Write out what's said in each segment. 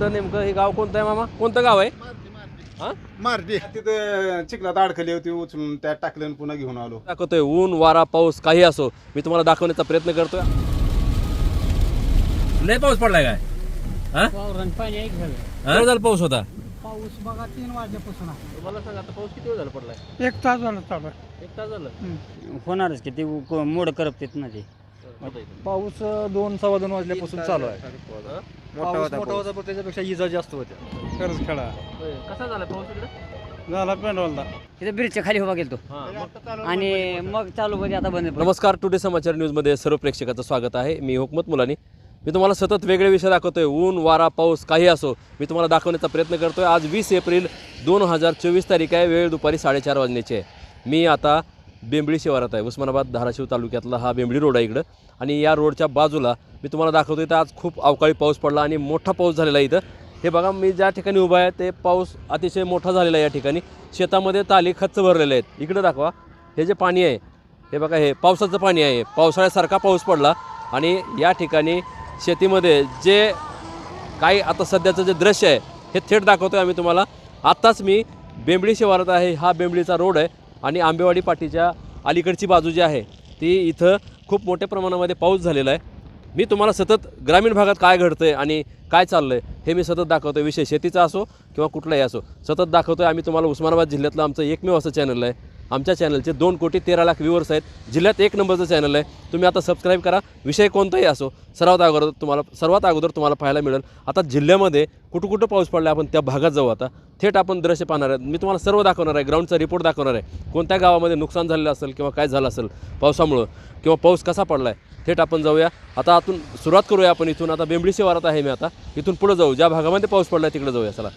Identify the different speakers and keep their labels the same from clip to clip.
Speaker 1: तर नेमकं हे गाव कोणतं आहे मामा? कोणतं गाव आहे? हा?
Speaker 2: मारती. तिथं चिखलात अडकली होती उचलून त्यात टाकलं आणि पुन्हा घेऊन आलो.
Speaker 1: दाखवतोय ऊन वारा पाऊस काही असो. मी तुम्हाला दाखवण्याचा प्रयत्न करतोय. लय पाऊस पडलाय काय? हा?
Speaker 3: वावरान पाणी एक झालं
Speaker 1: किती झाला पाऊस होता?
Speaker 3: पाऊस बघा तीन वाजल्यापासून आहे.
Speaker 1: मला सांगा आता पाऊस किती वेळ झाला पडलाय?
Speaker 3: एक तास झाला चालू आहे.
Speaker 1: एक तास झालं?
Speaker 4: होणारच की ते मोड करपतेत ना ते.
Speaker 5: पाऊस दोन सव्वा दोन वाजल्यापासून चालू आहे. पाऊस मोठा होता पण त्याच्यापेक्षा इजा जास्त होत्या. खरंच खेळा
Speaker 1: कसा झाला पाऊस इकडे
Speaker 5: झाला पेंडॉलदा
Speaker 4: तिथे ब्रिजच्या खाली उभा गेलतो. आणि मग चालू मध्ये आता बंद पडलं.
Speaker 1: नमस्कार टुडे समाचार न्यूजमध्ये सर्व प्रेक्षकाचं स्वागत आहे. मी हुकमत मुलानी. मी तुम्हाला सतत वेगळे विषय दाखवतोय. ऊन वारा पाऊस काही असो. मी तुम्हाला दाखवण्याचा प्रयत्न करतोय. आज वीस एप्रिल दोन हजार चोवीस तारीख आहे. वेळ दुपारी साडेचार वाजण्याची आहे. मी आता बेंबळी शिवारात आहे. उस्मानाबाद धाराशिव तालुक्यातला हा बेंबळी रोड आहे इकडं. आणि या रोडच्या बाजूला मी तुम्हाला दाखवतो तर आज खूप अवकाळी पाऊस पडला आणि मोठा पाऊस झालेला आहे इथं. हे बघा मी ज्या ठिकाणी उभा आहे ते पाऊस अतिशय मोठा झालेला आहे या ठिकाणी. शेतामध्ये ताली खच्च भरलेले आहेत. इकडं दाखवा हे जे पाणी आहे हे बघा हे पावसाचं पाणी आहे. पावसाळ्यासारखा पाऊस पडला आणि या ठिकाणी शेतीमध्ये जे काही आता सध्याचं जे दृश्य आहे हे थेट दाखवतो आहे आम्ही तुम्हाला. आत्ताच मी बेंबळी शिवारात आहे हा बेंबळीचा रोड आहे आणि आंबेवाडी पाटीच्या अलीकडची बाजू जी आहे ती इथं खूप मोठ्या प्रमाणामध्ये पाऊस झालेला आहे. मी तुम्हाला सतत ग्रामीण भागात काय घडतं आहे आणि काय चाललं आहे हे मी सतत दाखवतो विषय शेतीचा असो किंवा कुठलाही असो. सतत दाखवतो आहे आम्ही तुम्हाला उस्मानाबाद जिल्ह्यातलं आमचं एकमेव असं चॅनल आहे. आमच्या चॅनलचे दोन कोटी तेरा लाख व्ह्यूवर्स आहेत. जिल्ह्यात एक नंबरचं चॅनल आहे. तुम्ही आता सबस्क्राईब करा. विषय कोणताही असो सर्वात अगोदर तुम्हाला सर्वात अगोदर तुम्हाला पाहायला मिळेल. आता जिल्ह्यामध्ये कुठं कुठं पाऊस पडला आपण त्या भागात जाऊ आता. थेट आपण दृश्य पाहणार आहे. मी तुम्हाला सर्व दाखवणार आहे. ग्राउंडचा रिपोर्ट दाखवणार आहे. कोणत्या गावामध्ये नुकसान झालेलं असेल किंवा काय झालं असेल पावसामुळं किंवा पाऊस कसा पडला आहे थेट आपण जाऊया. आता आतून सुरुवात करूया आपण इथून. आता बेंबळी शिवारात आहे मी आता. इथून पुढे जाऊ. ज्या भागामध्ये पाऊस पडला तिकडे जाऊया. चला.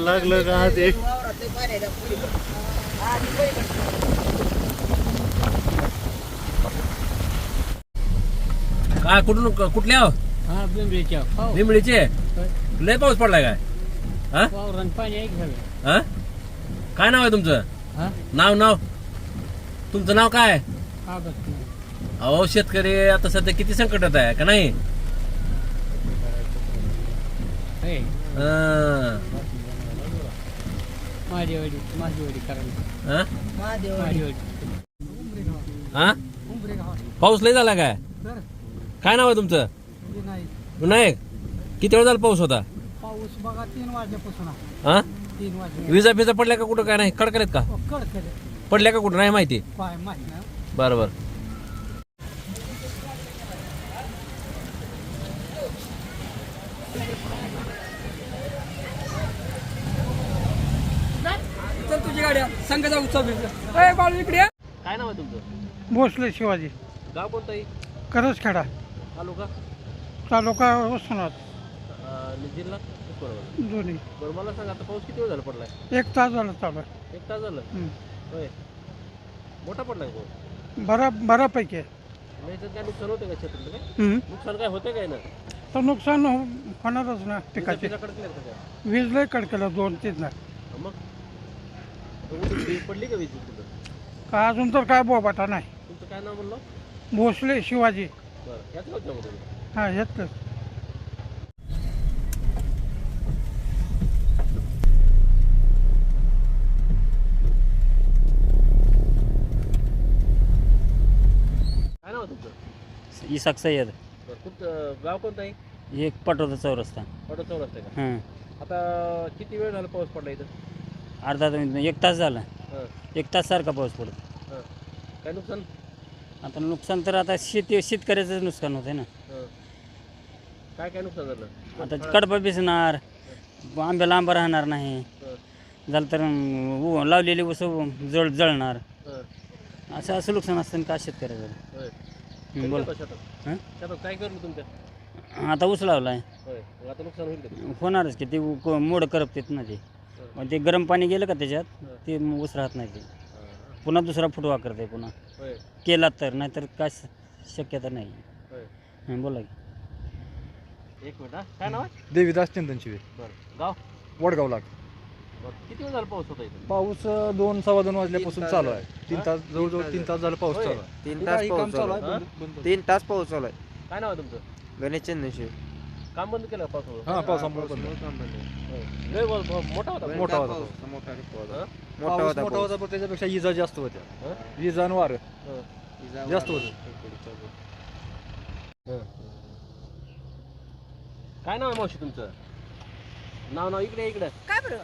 Speaker 2: लागलं का ते
Speaker 1: काय कुठून कुठल्या हो?
Speaker 3: हा.
Speaker 1: लय पाऊस पडलाय काय? हा?
Speaker 3: वावरान पाणी एक झालं
Speaker 1: हा? काय नाव आहे तुमचं?
Speaker 3: हा?
Speaker 1: नाव नाव. तुमचं नाव काय. अहो शेतकरी आता सध्या किती संकटात आहे का नाही?
Speaker 3: हे.
Speaker 1: हा? हा पाऊस लय झाला काय काय नाव आहे तुमचं
Speaker 3: नाही
Speaker 1: विनायक किती वेळ झाला पाऊस होता
Speaker 3: पाऊस बघा तीन वाजल्यापासून आहे.
Speaker 1: हा
Speaker 3: तीन वाजले
Speaker 1: विजा फिजा पडल्या का कुठं काय नाही कडकलेत का
Speaker 3: कडकडे
Speaker 1: पडल्या का कुठं नाही माहिती
Speaker 3: काय माहिती ना
Speaker 1: बरं बरं
Speaker 6: गाड्या संघ जाऊ चल बाळू इकडे ये.
Speaker 1: काय नाव आहे तुमचं?
Speaker 3: भोसले शिवाजी.
Speaker 1: गाव कोणतं आहे?
Speaker 3: करच खेडा
Speaker 1: तालुका?
Speaker 3: तालुका उस्मानाबाद.
Speaker 1: आणि जिल्हा? बरोबर
Speaker 3: दोन्ही.
Speaker 1: बरं मला सांगा आता पाऊस किती वेळ झाला पडलाय?
Speaker 3: एक तास झाला चालू आहे.
Speaker 1: एक तास झालं?
Speaker 3: हम्म.
Speaker 1: होय. मोठा पडलाय पाऊस?
Speaker 3: बरा बऱ्यापैकी आहे.
Speaker 1: नाही तर काय नुकसान होतं का शेतातलं काय
Speaker 3: हम्म.
Speaker 1: नुकसान काय होतं काय ना?
Speaker 3: तर नुकसान हो- होणारच ना पिकाचे.
Speaker 1: पिकाकडे काय
Speaker 3: वीज लय कडकेलं दोन तीन ना
Speaker 1: मग? पडली का
Speaker 3: अजून तर काय बोबाटा नाही.
Speaker 1: तुमचं काय नाव म्हणलं?
Speaker 3: भोसले शिवाजी.
Speaker 1: बरं याच तुम्ही?
Speaker 3: हा घेतलं
Speaker 1: काय नाव आहे तुमचं?
Speaker 4: इसाक सय्यद.
Speaker 1: बरं कुठं गाव कोणतं आहे?
Speaker 4: एक पटवता चौरस्ता.
Speaker 1: ऑटो चौरस्ता का?
Speaker 4: हां.
Speaker 1: आता किती वेळ झाला पाऊस पडला इथं?
Speaker 4: अर्धा तास- एक तास झाला.
Speaker 1: हां.
Speaker 4: एक तास सारखा पाऊस पडतो.
Speaker 1: हां. काय नुकसान?
Speaker 4: आता नुकसान तर आता शेती शेतकऱ्याचं नुकसान होतं ना.
Speaker 1: हां. काय काय नुकसान झालं?
Speaker 4: आता कडपा भिजणार आंब्याला आंबा राहणार नाही.
Speaker 1: हां.
Speaker 4: झालं तर अं, लावलेली ऊस जळ जळणार.
Speaker 1: हां.
Speaker 4: असं असं नुकसान असतं ना का शेतकऱ्याचं?
Speaker 1: होय.
Speaker 4: हं,
Speaker 1: काय
Speaker 4: बोल.
Speaker 1: करता शेतात.
Speaker 4: हं?
Speaker 1: शेतात काय करलं तुमच्या?
Speaker 4: आता ऊस लावलाय.
Speaker 1: होय. मग आता नुकसान होईल का?
Speaker 4: होणारच की ते उ- को- मोड करपतेत ना ते. मग ते गरम पाणी गेलं का त्याच्यात ते मग ऊस राहत नाही ते. पुन्हा दुसरा फुटवा करते पुन्हा.
Speaker 1: होय.
Speaker 4: केला तर नाहीतर काय श- शक्यता नाही.
Speaker 1: होय.
Speaker 4: हं, बोला की.
Speaker 1: एक मिनिट हा. काय नाव आहे?
Speaker 5: देवीदास चंदनशिवे
Speaker 1: बरं. गाव?
Speaker 5: वडगावला.
Speaker 1: बरं. किती वेळ झाला पाऊस होता इथं?
Speaker 5: पाऊस अं, दोन सव्वा दोन वाजल्यापासून चालू आहे. तीन तास जवळजवळ तीन तास झालं पाऊस
Speaker 1: होय.
Speaker 5: चालू आहे.
Speaker 7: तीन तास
Speaker 5: काही काम
Speaker 7: पाऊस
Speaker 5: चालू आहे?
Speaker 1: हा?
Speaker 5: बंद- बंद-
Speaker 7: तीन तास पाऊस चालू आहे.
Speaker 1: काय नाव आहे तुमचं?
Speaker 7: गणेश चंदनशिव
Speaker 1: काम बंद केलं का पाऊस
Speaker 5: हा पावसामुळे बंद.
Speaker 1: लय मोठा होता.
Speaker 5: मोठा होता
Speaker 1: हं?
Speaker 7: मोठा
Speaker 5: पाऊस
Speaker 7: होता
Speaker 5: मोठा होता पण त्याच्यापेक्षा इजा जास्त होत्या.
Speaker 1: हं?
Speaker 5: आणि वारं.
Speaker 1: हं.
Speaker 5: जास्त होतं
Speaker 1: हं. काय नाव आहे मावशी तुमचं? नाव नाव इकडे इकडे.
Speaker 8: काय बरं?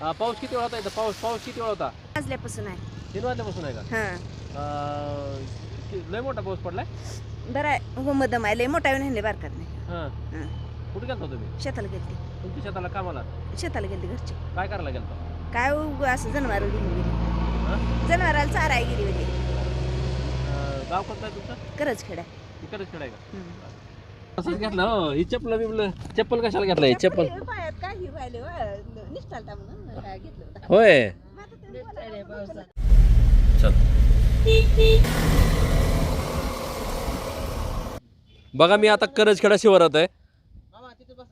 Speaker 1: हा, पाऊस किती वेळ होता इथं? पाऊस पाऊस किती वेळ होता?
Speaker 8: वाजल्यापासून आहे.
Speaker 1: तीन वाजल्यापासून आहे का?
Speaker 8: हां.
Speaker 1: अं, कि- लय मोठा पाऊस पडलाय?
Speaker 8: बरं आहे. हो मदम आहे. लय मोठा येऊन ह्यांनी बारकात नाही.
Speaker 1: हां.
Speaker 8: हां.
Speaker 1: कुठे गेलता तुम्ही?
Speaker 8: शेताला गेलती.
Speaker 1: तुमच्या शेताला कामाला
Speaker 8: शेताला गेलती घरची.
Speaker 1: काय करायला गेलता?
Speaker 8: काय उग असं जनावर घेऊन गेली? जनावराला चाराय गेली होती.
Speaker 1: अं, गाव कोणतं आहे तुमचं?
Speaker 8: करच खेड्या
Speaker 1: तिकडच खेळाय का?
Speaker 8: हं.
Speaker 1: असंच घेतलं हो. ही चप्पल बिपलं चप्पल कशाला घेतलं ही? चप्पल
Speaker 8: पायात काय व्हायले निष्ठालता म्हणून काय घेतलं होतं.
Speaker 1: होय. चल. बघा मी आता करजखेडा शिवारात आहे.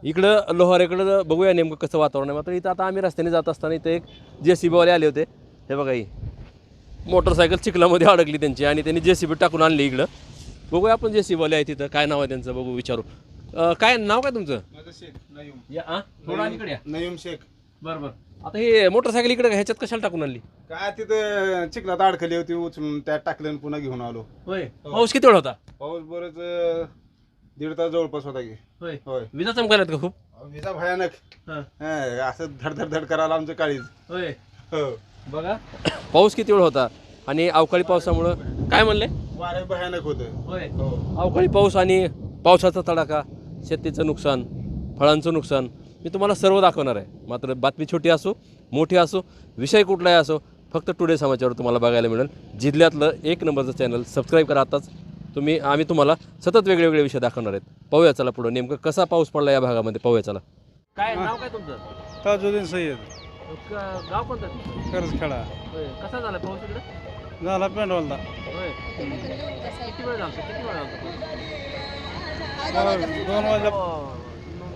Speaker 1: इकडं लोहारेकडं बघूया नेमकं कसं वातावरण आहे. मात्र इथं आता आम्ही रस्त्याने जात असताना इथं एक जे सी बीवाले आले होते. हे बघा ही. मोटरसायकल चिखलामध्ये अडकली त्यांची आणि त्यांनी जे सी बी टाकून आणली इकडं. बघूया आपण जे सी बीवाले आहे तिथं काय नाव आहे त्यांचं बघू विचारू. अं, काय नाव काय तुमचं?
Speaker 2: माझं शेख नयूम.
Speaker 1: या आ, थोडं अलीकडे या.
Speaker 2: नयूम शेख.
Speaker 1: बरं बरं. आता हे मोटरसायकल इकडे ह्याच्यात कशाला टाकून आणली?
Speaker 2: काय तिथं चिखलात अडकली होती उचलून त्यात टाकलं आणि पुन्हा घेऊन आलो.
Speaker 1: होय. पाऊस किती वेळ होता?
Speaker 2: पाऊस बरंच अं, दीड तास जवळपास होता की.
Speaker 1: होय.
Speaker 2: होय.
Speaker 1: विजा चमकायलात का खूप?
Speaker 2: विजा भयानक.
Speaker 1: हां.
Speaker 2: हं, असं धड धड धड करायला आमचं काळीज.
Speaker 1: होय.
Speaker 2: हो.
Speaker 1: बघा. पाऊस किती वेळ होता? आणि अवकाळी पावसामुळं काय म्हणले?
Speaker 2: वारे भयानक होतं.
Speaker 1: होय.
Speaker 2: हो.
Speaker 1: अवकाळी पाऊस आणि पावसाचा तडाखा शेतीचं नुकसान फळांचं नुकसान मी तुम्हाला सर्व दाखवणार आहे. मात्र बातमी छोटी असो मोठी असो विषय कुठलाही असो फक्त टुडे समाचार तुम्हाला बघायला मिळेल. जिल्ह्यातलं एक नंबरचं चॅनल सबस्क्राईब करा आताच. तुम्ही आम्ही तुम्हाला सतत वेगळे वेगळे विषय दाखवणार आहेत. पाहूया चला पुढं. नेमकं कसा पाऊस पडला या भागामध्ये? पाहूया चला. काय नाव काय तुमचं?
Speaker 3: ताजुद्दीन सय्यद.
Speaker 1: गाव कोणतं तुमचं?
Speaker 3: खेडा
Speaker 1: होय. कसा झाला पाऊस इकडे
Speaker 3: झाला पेंडवलदा
Speaker 1: होय. किती वेळ झाला? किती वेळ
Speaker 3: दोन वाजल्या
Speaker 1: झाला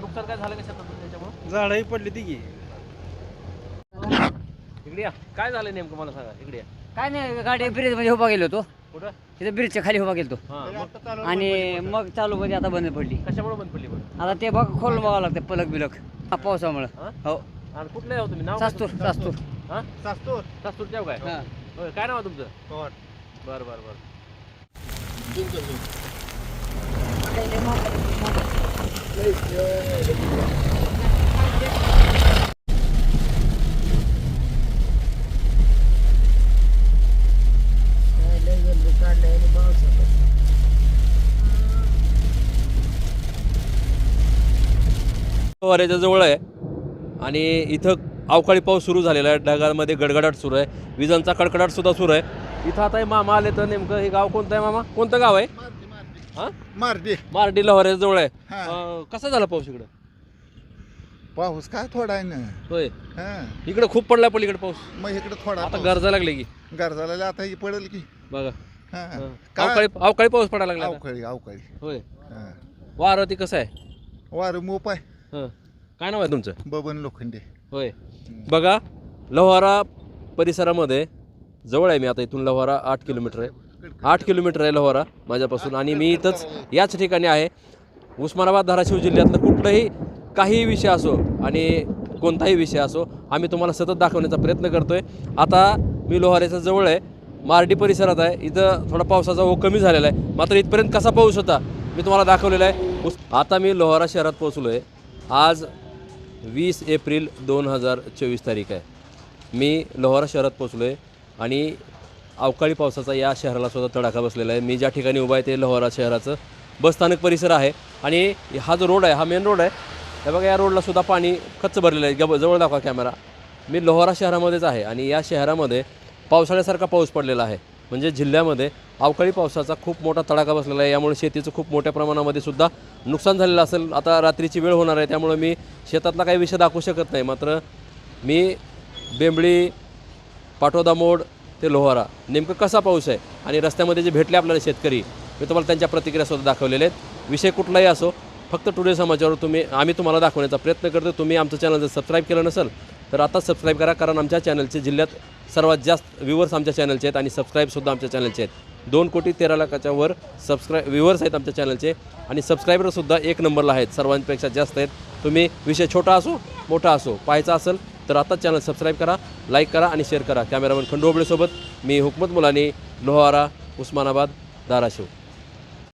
Speaker 1: नुकसान काय झालं का शेतात त्याच्यामुळं?
Speaker 3: झाडही पडली ती की.
Speaker 1: इकडे या. काय झालं नेमकं मला सांगा. इकडे या.
Speaker 4: काय नाही गाडी ब्रिजमध्ये उभा गेलो होतो.
Speaker 1: कुठं?
Speaker 4: तिथे ब्रिजच्या खाली उभा गेलो
Speaker 1: हां मग?
Speaker 4: आणि मग चालू मध्ये आता बंद पडली.
Speaker 1: कशामुळे बंद पडली बरं?
Speaker 4: आता ते बघ खोलून बघावं लागतं पलक बिलक. हा, पावसामुळं.
Speaker 1: हां?
Speaker 4: हो.
Speaker 1: आणि कुठले आहे हो तुम्ही? नाव काय
Speaker 4: सास्तूर
Speaker 1: तुमचं?
Speaker 4: सास्तूर.
Speaker 1: हां?
Speaker 2: सास्तूर.
Speaker 1: सास्तूरचे आहे काय?
Speaker 4: हा.
Speaker 1: होय काय नाव आहे तुमचं? बरं बरं बरं. वाऱ्याच्या जवळ आहे. आणि इथं अवकाळी पाऊस सुरू झालेला आहे. ढगामध्ये गडगडाट सुरू आहे. विजांचा कडकडाट सुद्धा सुरू आहे. इथं आता हे मामा आले तर नेमकं हे गाव कोणतं आहे मामा? कोणतं गाव आहे? हां?
Speaker 7: मारती
Speaker 1: मार्डी लवाऱ्याच्या जवळ आहे.
Speaker 7: हा.
Speaker 1: अं, कसा झाला पाऊस इकडं?
Speaker 7: पाऊस काय थोडा आहे ना.
Speaker 1: होय.
Speaker 7: हा.
Speaker 1: इकडं खूप पडला पलीकडे पाऊस.
Speaker 7: मग इकडे थोडा
Speaker 1: आता गरजा लागली की.
Speaker 7: गरजाला आता ही पडेल की.
Speaker 1: बघा.
Speaker 7: हा.
Speaker 1: हं.
Speaker 7: काय?
Speaker 1: अवकाळी अवकाळी पाऊस पडायला लागला आता.
Speaker 7: अवकाळी अवकाळी.
Speaker 1: होय.
Speaker 7: हा.
Speaker 1: वारं ती कसं आहे?
Speaker 7: वार मोप आहे.
Speaker 1: हं. काय नाव आहे तुमचं?
Speaker 7: बबन लोखंडे.
Speaker 1: होय. बघा लोहारा परिसरामध्ये जवळ आहे मी आता इथून लोहारा आठ किलोमीटर आहे. आठ किलोमीटर आहे लोहारा माझ्यापासून आणि मी इथंच याच ठिकाणी आहे. उस्मानाबाद धाराशिव जिल्ह्यातलं कुठलंही काही विषय असो आणि कोणताही विषय असो आम्ही तुम्हाला सतत दाखवण्याचा प्रयत्न करतोय. आता मी लोहाऱ्याच्या जवळ आहे. मार्डी परिसरात आहे. इथं थोडा पावसाचा ओघ कमी झालेला आहे. मात्र इथपर्यंत कसा पाऊस होता मी तुम्हाला दाखवलेला आहे. आता मी लोहारा शहरात पोहोचलो आहे आज वीस एप्रिल दोन हजार चोवीस तारीख आहे. मी लोहारा शहरात पोचलो आहे आणि अवकाळी पावसाचा या शहराला सुद्धा तडाखा बसलेला आहे. मी ज्या ठिकाणी उभा आहे ते लोहारा शहराचं बसस्थानक परिसर आहे आणि हा जो रोड आहे हा मेन रोड आहे. हे बघा या रोडला सुद्धा पाणी कच्च भरलेलं आहे. गब जवळ दाखवा कॅमेरा मी लोहारा शहरामध्येच आहे आणि या शहरामध्ये पावसाळ्यासारखा पाऊस पडलेला आहे. म्हणजे जिल्ह्यामध्ये अवकाळी पावसाचा खूप मोठा तडाखा बसलेला आहे. यामुळे शेतीचं खूप मोठ्या प्रमाणामध्ये सुद्धा नुकसान झालेलं असेल. आता रात्रीची वेळ होणार आहे त्यामुळे मी शेतातला काही विषय दाखवू शकत नाही. मात्र मी बेंबळी पाटोदा मोड ते लोहारा नेमकं कसा पाऊस आहे आणि रस्त्यामध्ये जे भेटले आपल्याला शेतकरी मी तुम्हाला त्यांच्या प्रतिक्रियासुद्धा दाखवलेल्या आहेत. विषय कुठलाही असो फक्त टुडे समाजावर तुम्ही आम्ही तुम्हाला दाखवण्याचा प्रयत्न करतो. तुम्ही आमचं चॅनल जर सबस्क्राईब केलं नसेल तर आता सबस्क्राईब करा कारण आमच्या चॅनलचे जिल्ह्यात सर्वात जास्त व्ह्युअर्स आमच्या चॅनलचे आहेत आणि सबस्क्राईबसुद्धा आमच्या चॅनलचे आहेत. दोन कोटी तेरा लाखाच्या वर सबस्क्राईब व्ह्युअर्स आहेत आमच्या चॅनलचे आणि सबस्क्रायबरसुद्धा एक नंबरला आहेत सर्वांपेक्षा जास्त आहेत. तुम्ही विषय छोटा असो मोठा असो पाहायचा असेल तर आता चॅनल सबस्क्राईब करा लाईक करा आणि शेअर करा. कॅमेरामॅन खंडोबळेसोबत मी हुकमत मुलानी लोहारा उस्मानाबाद धाराशिव.